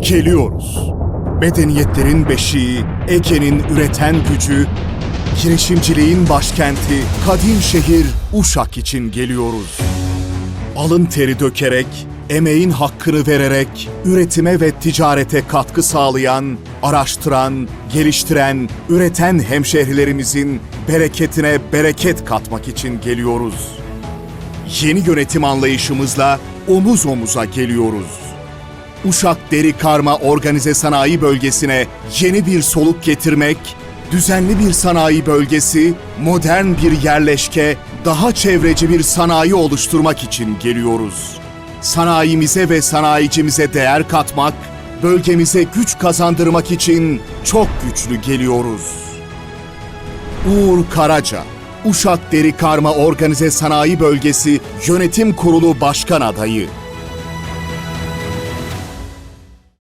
Geliyoruz. Medeniyetlerin beşiği, Ege'nin üreten gücü, girişimciliğin başkenti, kadim şehir Uşak için geliyoruz. Alın teri dökerek, emeğin hakkını vererek, üretime ve ticarete katkı sağlayan, araştıran, geliştiren, üreten hemşehrilerimizin bereketine bereket katmak için geliyoruz. Yeni yönetim anlayışımızla omuz omuza geliyoruz. Uşak Deri Karma Organize Sanayi Bölgesi'ne yeni bir soluk getirmek, düzenli bir sanayi bölgesi, modern bir yerleşke, daha çevreci bir sanayi oluşturmak için geliyoruz. Sanayimize ve sanayicimize değer katmak, bölgemize güç kazandırmak için çok güçlü geliyoruz. Uğur Karaca, Uşak Deri Karma Organize Sanayi Bölgesi Yönetim Kurulu Başkan Adayı